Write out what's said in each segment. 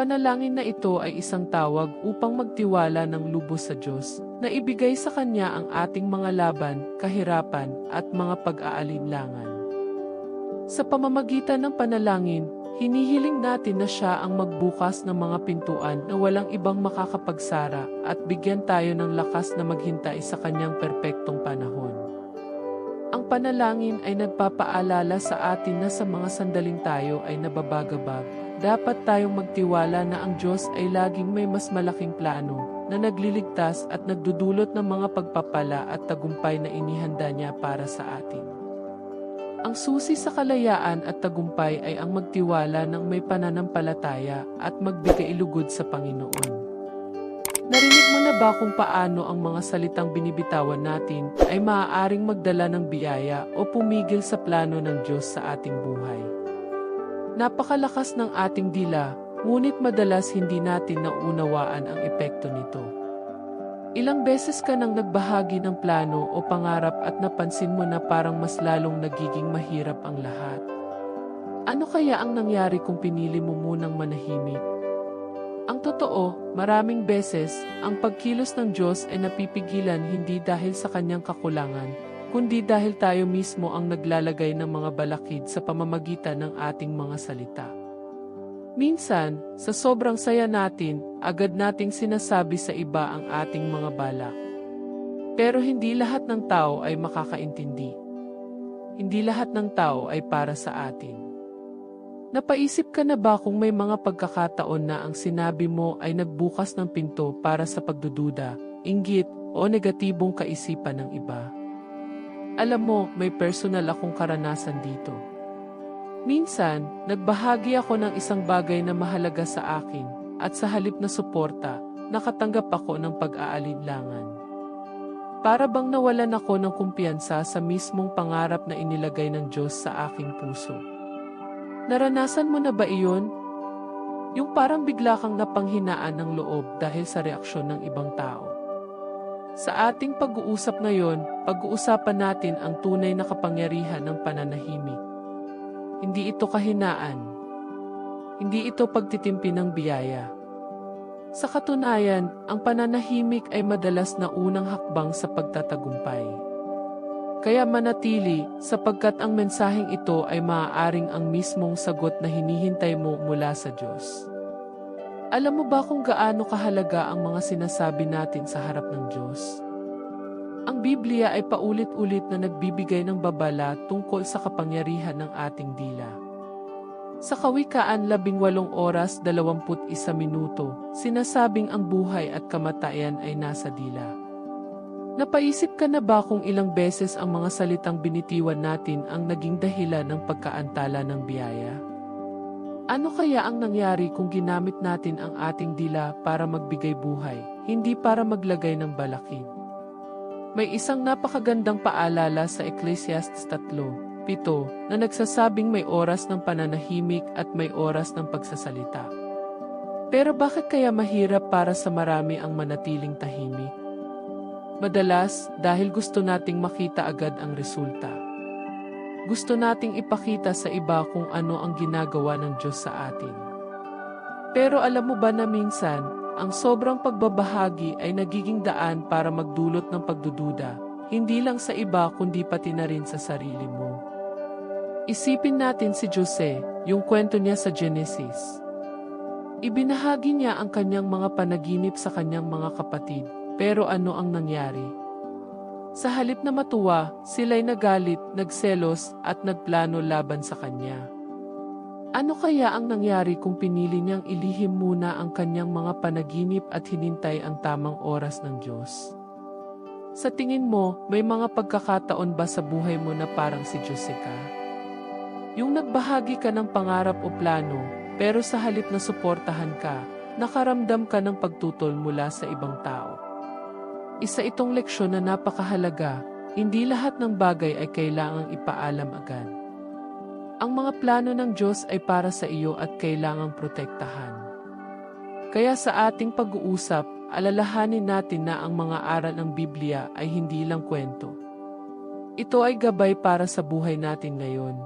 panalangin na ito ay isang tawag upang magtiwala ng lubos sa Diyos, na ibigay sa Kanya ang ating mga laban, kahirapan, at mga pag-aalinlangan. Sa pamamagitan ng panalangin, hinihiling natin na siya ang magbukas ng mga pintuan na walang ibang makakapagsara at bigyan tayo ng lakas na maghintay sa kanyang perpektong panahon. Ang panalangin ay nagpapaalala sa atin na sa mga sandaling tayo ay nababagabag, dapat tayong magtiwala na ang Diyos ay laging may mas malaking plano na nagliligtas at nagdudulot ng mga pagpapala at tagumpay na inihanda niya para sa atin. Ang susi sa kalayaan at tagumpay ay ang magtiwala ng may pananampalataya at magbigay lugod sa Panginoon. Narinig mo na ba kung paano ang mga salitang binibitawan natin ay maaaring magdala ng biyaya o pumigil sa plano ng Diyos sa ating buhay? Napakalakas ng ating dila, ngunit madalas hindi natin naunawaan ang epekto nito. Ilang beses ka nang nagbahagi ng plano o pangarap at napansin mo na parang mas lalong nagiging mahirap ang lahat. Ano kaya ang nangyari kung pinili mo munang manahimik? Ang totoo, maraming beses, ang pagkilos ng Diyos ay napipigilan hindi dahil sa kanyang kakulangan, kundi dahil tayo mismo ang naglalagay ng mga balakid sa pamamagitan ng ating mga salita. Minsan, sa sobrang saya natin, agad nating sinasabi sa iba ang ating mga balak. Pero hindi lahat ng tao ay makakaintindi. Hindi lahat ng tao ay para sa atin. Napaisip ka na ba kung may mga pagkakataon na ang sinabi mo ay nagbukas ng pinto para sa pagdududa, inggit, o negatibong kaisipan ng iba? Alam mo, may personal akong karanasan dito. Minsan, nagbahagi ako ng isang bagay na mahalaga sa akin, at sa halip na suporta, nakatanggap ako ng pag-aalinlangan. Para bang nawalan ako ng kumpiyansa sa mismong pangarap na inilagay ng Diyos sa aking puso. Naranasan mo na ba iyon? Yung parang bigla kang napanghinaan ng loob dahil sa reaksyon ng ibang tao. Sa ating pag-uusap ngayon, pag-uusapan natin ang tunay na kapangyarihan ng pananahimik. Hindi ito kahinaan. Hindi ito pagtitimpi ng biyaya. Sa katunayan, ang pananahimik ay madalas na unang hakbang sa pagtatagumpay. Kaya manatili sapagkat ang mensaheng ito ay maaaring ang mismong sagot na hinihintay mo mula sa Diyos. Alam mo ba kung gaano kahalaga ang mga sinasabi natin sa harap ng Diyos? Ang Biblia ay paulit-ulit na nagbibigay ng babala tungkol sa kapangyarihan ng ating dila. Sa Kawikaan 18 oras 21 minuto, sinasabing ang buhay at kamatayan ay nasa dila. Napaisip ka na ba kung ilang beses ang mga salitang binitiwan natin ang naging dahilan ng pagkaantala ng biyaya? Ano kaya ang nangyari kung ginamit natin ang ating dila para magbigay buhay, hindi para maglagay ng balakid? May isang napakagandang paalala sa Ecclesiastes 3, 7 na nagsasabing may oras ng pananahimik at may oras ng pagsasalita. Pero bakit kaya mahirap para sa marami ang manatiling tahimik? Madalas, dahil gusto nating makita agad ang resulta. Gusto nating ipakita sa iba kung ano ang ginagawa ng Diyos sa atin. Pero alam mo ba na minsan, ang sobrang pagbabahagi ay nagiging daan para magdulot ng pagdududa, hindi lang sa iba kundi pati na rin sa sarili mo. Isipin natin si Jose, yung kwento niya sa Genesis. Ibinahagi niya ang kanyang mga panaginip sa kanyang mga kapatid, pero ano ang nangyari? Sa halip na matuwa, sila'y nagalit, nagselos at nagplano laban sa kanya. Ano kaya ang nangyari kung pinili niyang ilihim muna ang kanyang mga panaginip at hinintay ang tamang oras ng Diyos? Sa tingin mo, may mga pagkakataon ba sa buhay mo na parang si Josica? Yung nagbahagi ka ng pangarap o plano, pero sa halip na suportahan ka, nakaramdam ka ng pagtutol mula sa ibang tao. Isa itong leksyon na napakahalaga, hindi lahat ng bagay ay kailangang ipaalam agad. Ang mga plano ng Diyos ay para sa iyo at kailangang protektahan. Kaya sa ating pag-uusap, alalahanin natin na ang mga aral ng Biblia ay hindi lang kwento. Ito ay gabay para sa buhay natin ngayon.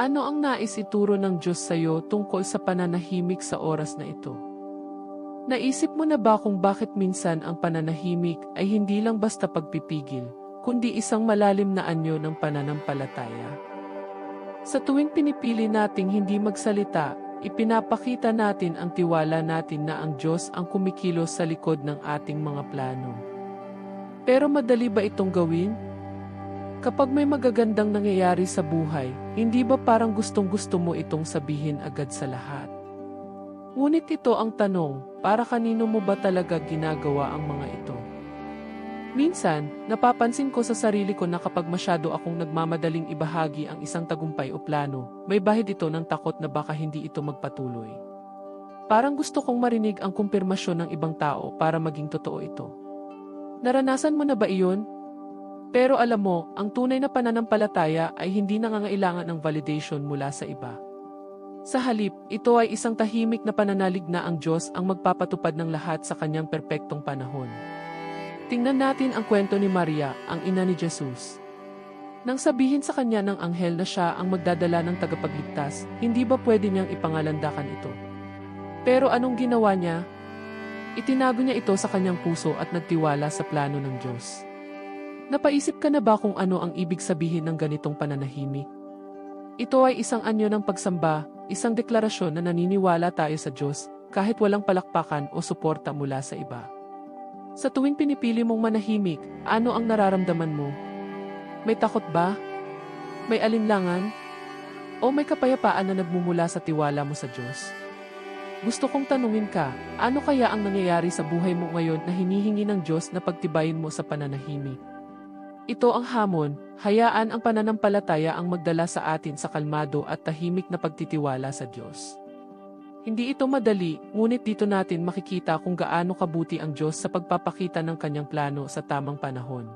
Ano ang nais ituro ng Diyos sa iyo tungkol sa pananahimik sa oras na ito? Naisip mo na ba kung bakit minsan ang pananahimik ay hindi lang basta pagpipigil, kundi isang malalim na anyo ng pananampalataya? Sa tuwing pinipili nating hindi magsalita, ipinapakita natin ang tiwala natin na ang Diyos ang kumikilos sa likod ng ating mga plano. Pero madali ba itong gawin? Kapag may magagandang nangyayari sa buhay, hindi ba parang gustong gusto mo itong sabihin agad sa lahat? Ngunit ito ang tanong, para kanino mo ba talaga ginagawa ang mga ito? Minsan, napapansin ko sa sarili ko na kapag masyado akong nagmamadaling ibahagi ang isang tagumpay o plano, may bahid ito ng takot na baka hindi ito magpatuloy. Parang gusto kong marinig ang kumpirmasyon ng ibang tao para maging totoo ito. Naranasan mo na ba iyon? Pero alam mo, ang tunay na pananampalataya ay hindi nangangailangan ng validation mula sa iba. Sa halip, ito ay isang tahimik na pananalig na ang Diyos ang magpapatupad ng lahat sa kanyang perpektong panahon. Tingnan natin ang kwento ni Maria, ang ina ni Jesus. Nang sabihin sa kanya ng anghel na siya ang magdadala ng tagapagligtas, hindi ba pwede niyang ipangalandakan ito? Pero anong ginawa niya? Itinago niya ito sa kanyang puso at nagtiwala sa plano ng Diyos. Napaisip ka na ba kung ano ang ibig sabihin ng ganitong pananahimik? Ito ay isang anyo ng pagsamba, isang deklarasyon na naniniwala tayo sa Diyos kahit walang palakpakan o suporta mula sa iba. Sa tuwing pinipili mong manahimik, ano ang nararamdaman mo? May takot ba? May alinlangan? O may kapayapaan na nagmumula sa tiwala mo sa Diyos? Gusto kong tanungin ka, ano kaya ang nangyayari sa buhay mo ngayon na hinihingi ng Diyos na pagtibayin mo sa pananahimik? Ito ang hamon, hayaan ang pananampalataya ang magdala sa atin sa kalmado at tahimik na pagtitiwala sa Diyos. Hindi ito madali, ngunit dito natin makikita kung gaano kabuti ang Diyos sa pagpapakita ng kanyang plano sa tamang panahon.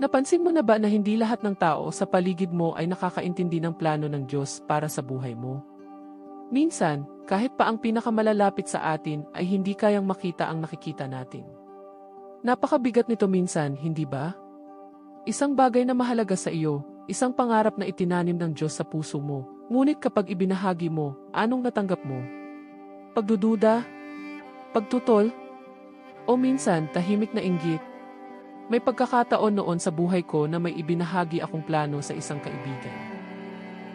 Napansin mo na ba na hindi lahat ng tao sa paligid mo ay nakakaintindi ng plano ng Diyos para sa buhay mo? Minsan, kahit pa ang pinakamalalapit sa atin ay hindi kayang makita ang nakikita natin. Napakabigat nito minsan, hindi ba? Isang bagay na mahalaga sa iyo, isang pangarap na itinanim ng Diyos sa puso mo, ngunit kapag ibinahagi mo, anong natanggap mo? Pagdududa? Pagtutol? O minsan, tahimik na inggit? May pagkakataon noon sa buhay ko na may ibinahagi akong plano sa isang kaibigan.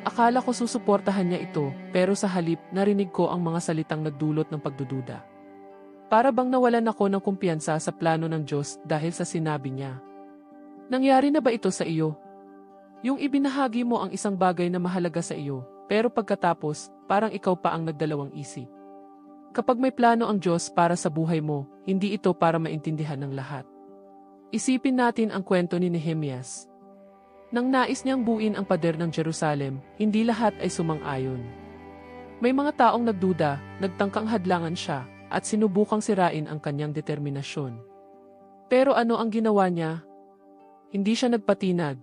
Akala ko susuportahan niya ito, pero sa halip narinig ko ang mga salitang nagdulot ng pagdududa. Para bang nawalan ako ng kumpiyansa sa plano ng Diyos dahil sa sinabi niya. Nangyari na ba ito sa iyo? Yung ibinahagi mo ang isang bagay na mahalaga sa iyo, pero pagkatapos, parang ikaw pa ang nagdalawang isip. Kapag may plano ang Diyos para sa buhay mo, hindi ito para maintindihan ng lahat. Isipin natin ang kwento ni Nehemias. Nang nais niyang buin ang pader ng Jerusalem, hindi lahat ay sumang-ayon. May mga taong nagduda, nagtangkang hadlangan siya, at sinubukang sirain ang kanyang determinasyon. Pero ano ang ginawa niya? Hindi siya nagpatinag.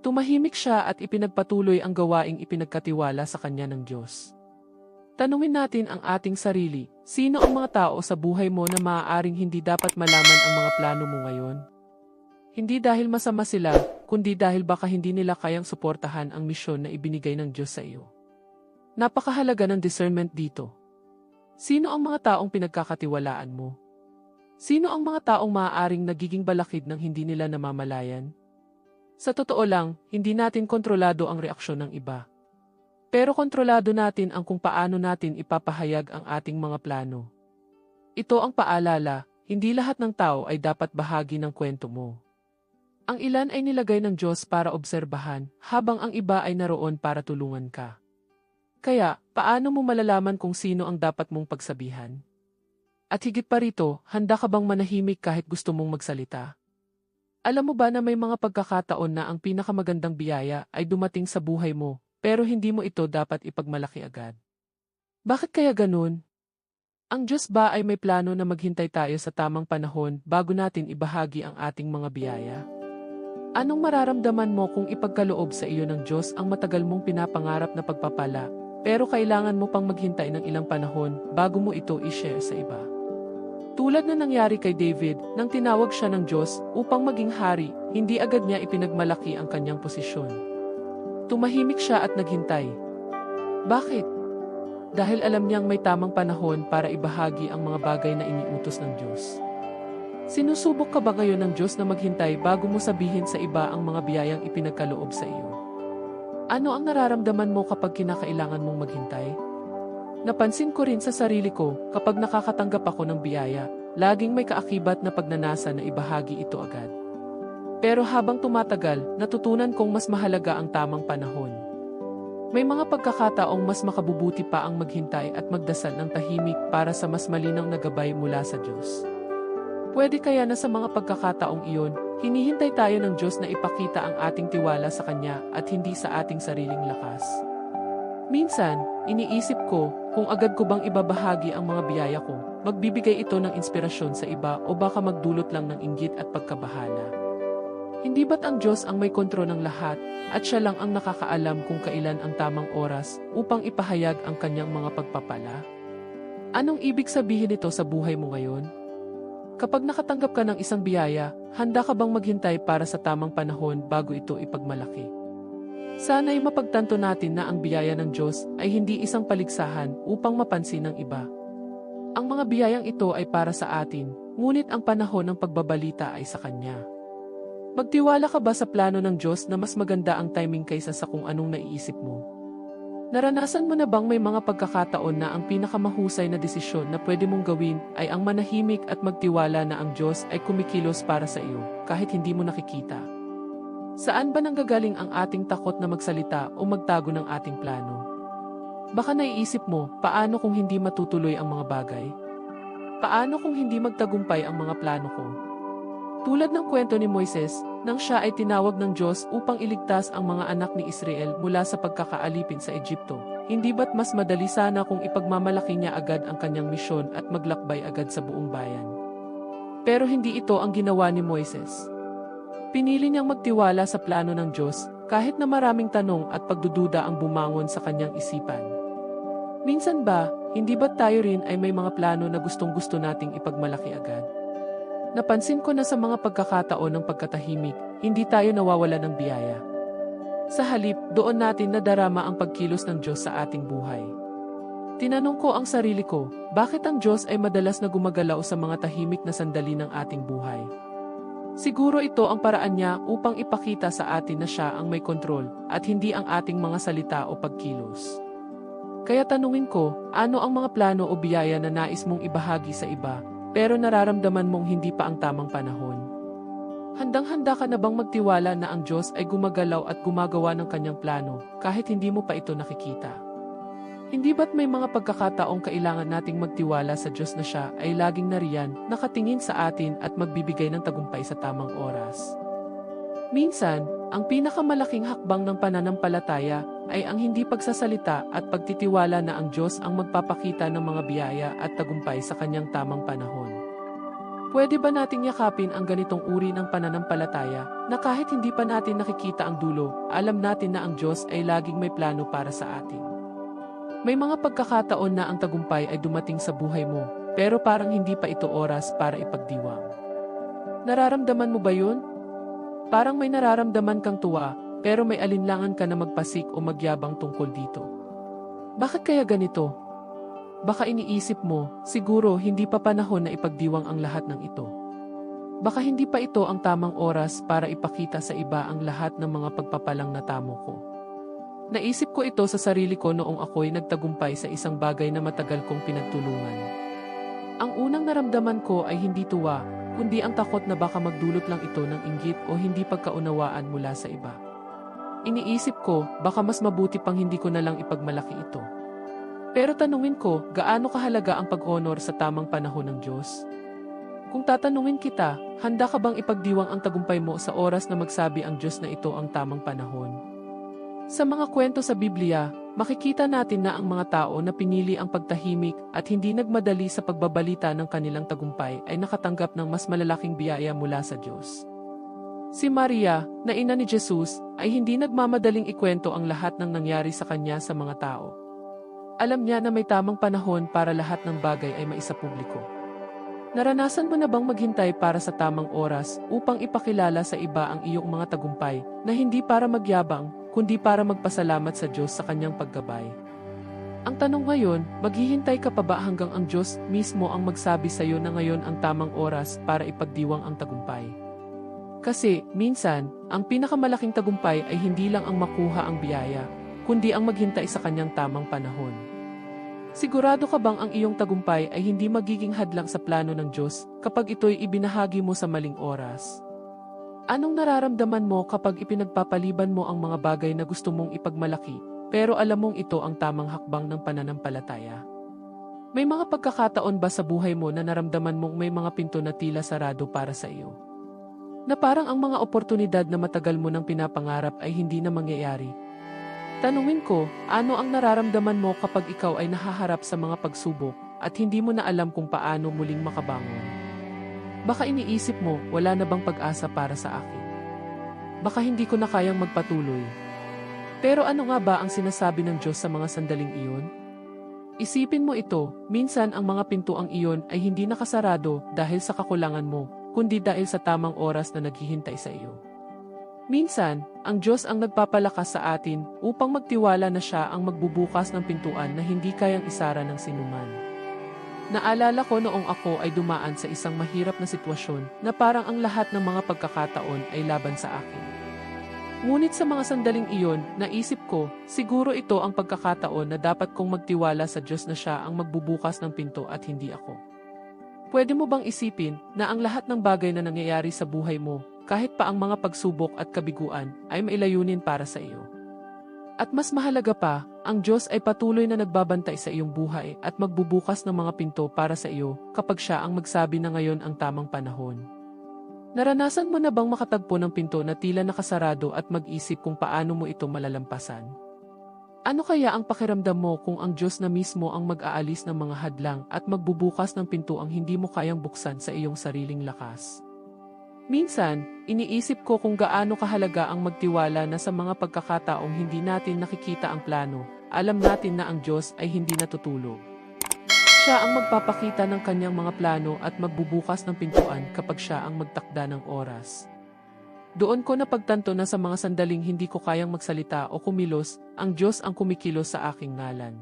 Tumahimik siya at ipinagpatuloy ang gawaing ipinagkatiwala sa kanya ng Diyos. Tanungin natin ang ating sarili, sino ang mga tao sa buhay mo na maaaring hindi dapat malaman ang mga plano mo ngayon? Hindi dahil masama sila, kundi dahil baka hindi nila kayang suportahan ang misyon na ibinigay ng Diyos sa iyo. Napakahalaga ng discernment dito. Sino ang mga taong pinagkakatiwalaan mo? Sino ang mga taong maaaring nagiging balakid ng hindi nila namamalayan? Sa totoo lang, hindi natin kontrolado ang reaksyon ng iba. Pero kontrolado natin ang kung paano natin ipapahayag ang ating mga plano. Ito ang paalala, hindi lahat ng tao ay dapat bahagi ng kwento mo. Ang ilan ay nilagay ng Diyos para obserbahan, habang ang iba ay naroon para tulungan ka. Kaya, paano mo malalaman kung sino ang dapat mong pagsabihan? At higit pa rito, handa ka bang manahimik kahit gusto mong magsalita? Alam mo ba na may mga pagkakataon na ang pinakamagandang biyaya ay dumating sa buhay mo, pero hindi mo ito dapat ipagmalaki agad? Bakit kaya ganun? Ang Diyos ba ay may plano na maghintay tayo sa tamang panahon bago natin ibahagi ang ating mga biyaya? Anong mararamdaman mo kung ipagkaloob sa iyo ng Diyos ang matagal mong pinapangarap na pagpapala, pero kailangan mo pang maghintay ng ilang panahon bago mo ito i-share sa iba? Tulad na nangyari kay David, nang tinawag siya ng Diyos upang maging hari, hindi agad niya ipinagmalaki ang kanyang posisyon. Tumahimik siya at naghintay. Bakit? Dahil alam niyang may tamang panahon para ibahagi ang mga bagay na iniutos ng Diyos. Sinusubok ka ba ngayon ng Diyos na maghintay bago mo sabihin sa iba ang mga biyayang ipinagkaloob sa iyo? Ano ang nararamdaman mo kapag kinakailangan mong maghintay? Napansin ko rin sa sarili ko kapag nakakatanggap ako ng biyaya, laging may kaakibat na pagnanasa na ibahagi ito agad. Pero habang tumatagal, natutunan kong mas mahalaga ang tamang panahon. May mga pagkakataong mas makabubuti pa ang maghintay at magdasal ng tahimik para sa mas malinaw na gabay mula sa Diyos. Pwede kaya na sa mga pagkakataong iyon, hinihintay tayo ng Diyos na ipakita ang ating tiwala sa Kanya at hindi sa ating sariling lakas. Minsan, iniisip ko kung agad ko bang ibabahagi ang mga biyaya ko, magbibigay ito ng inspirasyon sa iba o baka magdulot lang ng inggit at pagkabahala. Hindi ba't ang Diyos ang may kontrol ng lahat at siya lang ang nakakaalam kung kailan ang tamang oras upang ipahayag ang kanyang mga pagpapala? Anong ibig sabihin nito sa buhay mo ngayon? Kapag nakatanggap ka ng isang biyaya, handa ka bang maghintay para sa tamang panahon bago ito ipagmalaki? Sana'y mapagtanto natin na ang biyaya ng Diyos ay hindi isang paligsahan upang mapansin ng iba. Ang mga biyayang ito ay para sa atin, ngunit ang panahon ng pagbabalita ay sa Kanya. Magtiwala ka ba sa plano ng Diyos na mas maganda ang timing kaysa sa kung anong naiisip mo? Naranasan mo na bang may mga pagkakataon na ang pinakamahusay na desisyon na pwede mong gawin ay ang manahimik at magtiwala na ang Diyos ay kumikilos para sa iyo kahit hindi mo nakikita? Saan ba nanggagaling ang ating takot na magsalita o magtago ng ating plano? Baka naiisip mo, paano kung hindi matutuloy ang mga bagay? Paano kung hindi magtagumpay ang mga plano ko? Tulad ng kwento ni Moises, nang siya ay tinawag ng Diyos upang iligtas ang mga anak ni Israel mula sa pagkakaalipin sa Egypto, hindi ba't mas madali sana kung ipagmamalaki niya agad ang kanyang misyon at maglakbay agad sa buong bayan? Pero hindi ito ang ginawa ni Moises. Pinili niyang magtiwala sa plano ng Diyos kahit na maraming tanong at pagdududa ang bumangon sa kanyang isipan. Minsan ba, hindi ba tayo rin ay may mga plano na gustong gusto nating ipagmalaki agad? Napansin ko na sa mga pagkakataon ng pagkatahimik, hindi tayo nawawala ng biyaya. Sa halip, doon natin nadarama ang pagkilos ng Diyos sa ating buhay. Tinanong ko ang sarili ko, bakit ang Diyos ay madalas na gumagalaw sa mga tahimik na sandali ng ating buhay? Siguro ito ang paraan niya upang ipakita sa atin na siya ang may kontrol at hindi ang ating mga salita o pagkilos. Kaya tanungin ko, ano ang mga plano o biyaya na nais mong ibahagi sa iba, pero nararamdaman mong hindi pa ang tamang panahon? Handang-handa ka na bang magtiwala na ang Diyos ay gumagalaw at gumagawa ng kanyang plano kahit hindi mo pa ito nakikita? Hindi ba't may mga pagkakataong kailangan nating magtiwala sa Diyos na siya ay laging nariyan, nakatingin sa atin at magbibigay ng tagumpay sa tamang oras? Minsan, ang pinakamalaking hakbang ng pananampalataya ay ang hindi pagsasalita at pagtitiwala na ang Diyos ang magpapakita ng mga biyaya at tagumpay sa kanyang tamang panahon. Pwede ba nating yakapin ang ganitong uri ng pananampalataya na kahit hindi pa natin nakikita ang dulo, alam natin na ang Diyos ay laging may plano para sa atin? May mga pagkakataon na ang tagumpay ay dumating sa buhay mo, pero parang hindi pa ito oras para ipagdiwang. Nararamdaman mo ba yun? Parang may nararamdaman kang tuwa, pero may alinlangan ka na magpasik o magyabang tungkol dito. Bakit kaya ganito? Baka iniisip mo, siguro hindi pa panahon na ipagdiwang ang lahat ng ito. Baka hindi pa ito ang tamang oras para ipakita sa iba ang lahat ng mga pagpapalang natamo ko. Naisip ko ito sa sarili ko noong ako'y nagtagumpay sa isang bagay na matagal kong pinagtulungan. Ang unang naramdaman ko ay hindi tuwa, kundi ang takot na baka magdulot lang ito ng inggit o hindi pagkaunawaan mula sa iba. Iniisip ko, baka mas mabuti pang hindi ko na lang ipagmalaki ito. Pero tanungin ko, gaano kahalaga ang pag-honor sa tamang panahon ng Diyos? Kung tatanungin kita, handa ka bang ipagdiwang ang tagumpay mo sa oras na magsabi ang Diyos na ito ang tamang panahon? Sa mga kwento sa Biblia, makikita natin na ang mga tao na pinili ang pagtahimik at hindi nagmadali sa pagbabalita ng kanilang tagumpay ay nakatanggap ng mas malalaking biyaya mula sa Diyos. Si Maria, na ina ni Jesus, ay hindi nagmamadaling ikwento ang lahat ng nangyari sa kanya sa mga tao. Alam niya na may tamang panahon para lahat ng bagay ay maisapubliko. Naranasan mo na bang maghintay para sa tamang oras upang ipakilala sa iba ang iyong mga tagumpay na hindi para magyabang kundi para magpasalamat sa Diyos sa kanyang paggabay. Ang tanong ngayon, maghihintay ka pa ba hanggang ang Diyos mismo ang magsabi sa iyo na ngayon ang tamang oras para ipagdiwang ang tagumpay? Kasi, minsan, ang pinakamalaking tagumpay ay hindi lang ang makuha ang biyaya, kundi ang maghintay sa kanyang tamang panahon. Sigurado ka bang ang iyong tagumpay ay hindi magiging hadlang sa plano ng Diyos kapag ito'y ibinahagi mo sa maling oras? Anong nararamdaman mo kapag ipinagpapaliban mo ang mga bagay na gusto mong ipagmalaki, pero alam mong ito ang tamang hakbang ng pananampalataya? May mga pagkakataon ba sa buhay mo na naramdaman mong may mga pinto na tila sarado para sa iyo? Na parang ang mga oportunidad na matagal mo nang pinapangarap ay hindi na mangyayari. Tanungin ko, ano ang nararamdaman mo kapag ikaw ay nahaharap sa mga pagsubok at hindi mo na alam kung paano muling makabangon? Baka iniisip mo, wala na bang pag-asa para sa akin? Baka hindi ko na kayang magpatuloy. Pero ano nga ba ang sinasabi ng Diyos sa mga sandaling iyon? Isipin mo ito, minsan ang mga pintuang iyon ay hindi nakasarado dahil sa kakulangan mo, kundi dahil sa tamang oras na naghihintay sa iyo. Minsan, ang Diyos ang nagpapalakas sa atin upang magtiwala na siya ang magbubukas ng pintuan na hindi kayang isara ng sinuman. Naalala ko noong ako ay dumaan sa isang mahirap na sitwasyon na parang ang lahat ng mga pagkakataon ay laban sa akin. Ngunit sa mga sandaling iyon, naisip ko, siguro ito ang pagkakataon na dapat kong magtiwala sa Diyos na siya ang magbubukas ng pinto at hindi ako. Pwede mo bang isipin na ang lahat ng bagay na nangyayari sa buhay mo, kahit pa ang mga pagsubok at kabiguan, ay mailayunin para sa iyo? At mas mahalaga pa, ang Diyos ay patuloy na nagbabantay sa iyong buhay at magbubukas ng mga pinto para sa iyo kapag siya ang magsabi na ngayon ang tamang panahon. Naranasan mo na bang makatagpo ng pinto na tila nakasarado at mag-isip kung paano mo ito malalampasan? Ano kaya ang pakiramdam mo kung ang Diyos na mismo ang mag-aalis ng mga hadlang at magbubukas ng pinto ang hindi mo kayang buksan sa iyong sariling lakas? Minsan, iniisip ko kung gaano kahalaga ang magtiwala na sa mga pagkakataong hindi natin nakikita ang plano, alam natin na ang Diyos ay hindi natutulog. Siya ang magpapakita ng kanyang mga plano at magbubukas ng pintuan kapag siya ang magtakda ng oras. Doon ko napagtanto na sa mga sandaling hindi ko kayang magsalita o kumilos, ang Diyos ang kumikilos sa aking ngalan.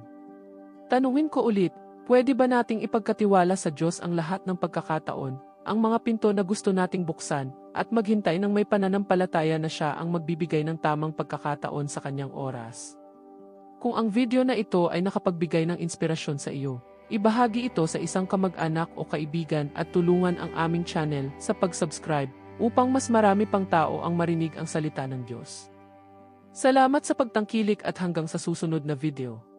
Tanungin ko ulit, pwede ba nating ipagkatiwala sa Diyos ang lahat ng pagkakataon, ang mga pinto na gusto nating buksan, at maghintay ng may pananampalataya na siya ang magbibigay ng tamang pagkakataon sa kanyang oras? Kung ang video na ito ay nakapagbigay ng inspirasyon sa iyo, ibahagi ito sa isang kamag-anak o kaibigan at tulungan ang aming channel sa pag-subscribe upang mas marami pang tao ang marinig ang salita ng Diyos. Salamat sa pagtangkilik at hanggang sa susunod na video.